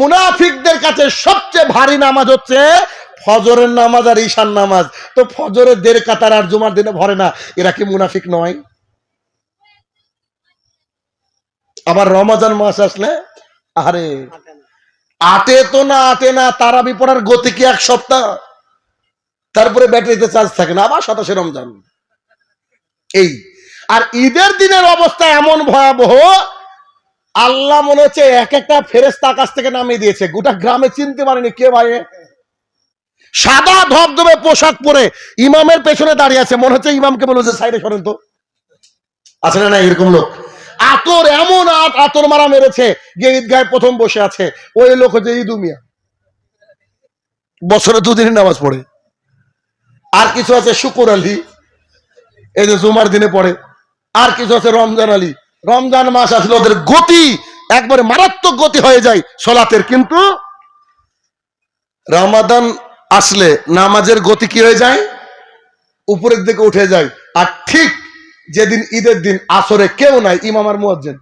মুনাফিকদের কাছে সবচেয়ে ভারী নামাজ হচ্ছে ফজরের নামাজ আর ঈশান নামাজ। তো ফজরের দেড় কাতার আর জুমার দিনে ভরে না, এরা কি মুনাফিক নয়? আবার রমাজান মাস আসলে? আরে, আটে তো না, আটে না তারাবি পড়ার গতি কি এক সপ্তাহ? তারপরে ব্যাটারিতে চার্জ থাকে না, আবার সাতাশে রমজান। এই, আর ঈদের দিনের অবস্থা এমন ভয়াবহ আল্লাহ মনে হচ্ছে এক একটা ফেরেস্তা আকাশ থেকে নামিয়ে দিয়েছে। গোটা গ্রামে চিনতে পারেনি কে ভাই? সাদা ধবধবে পোশাক পরে ইমামের পেছনে দাঁড়িয়ে আছে। মনে হচ্ছে ইমামকে বলেছে সাইডে সরেন তো। আছে না এরকম লোক? আতর এমন আত- আতর মারা মেরেছে, যে ঈদগায় প্রথম বসে আছে। ওই লোক হচ্ছে ঈদু মিয়া বছরে দুদিন নামাজ পড়ে। আর কিছু আছে শুকুর আলী, এই যে জুমার দিনে পড়ে। আর কিছু আছে রমজান আলী। রমজান মাস আসলে ওদের গতি একবারে মারাত্মক গতি হয়ে যায় সলাতের, কিন্তু রমাদান আসলে নামাজের গতি কি হয়ে যায়? উপরের দিকে উঠে যায়। আর ঠিক যেদিন ঈদের দিন আসরে কেউ নাই, ইমাম আর মুয়াজ্জিন।